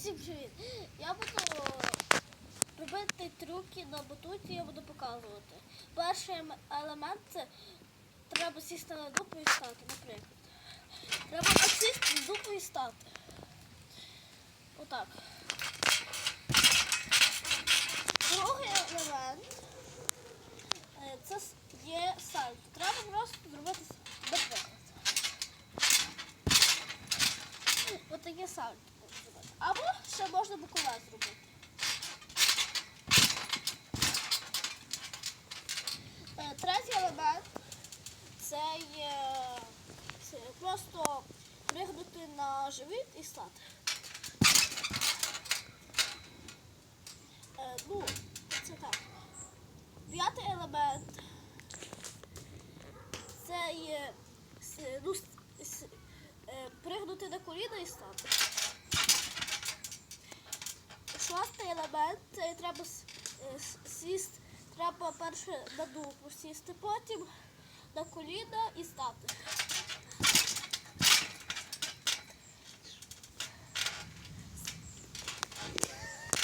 Всім привіт! Я буду робити трюки на батуті, я буду показувати. Перший ем- елемент це треба сісти на дупу і стати, наприклад. Треба сісти на дупу і стати. Отак. Другий елемент е, це є сальто просто зробити с- наприклад. Ось таке сальто. зробити. Або ще можна бокове зробити. Е, Третій елемент це є це просто пригнути на живіт і стати. Е, Ну, це так. П'ятий елемент це є ну, пригнути на коліна і стати. Шостий елемент це треба е, сісти. Треба перше на дупу сісти, потім на коліна і стати.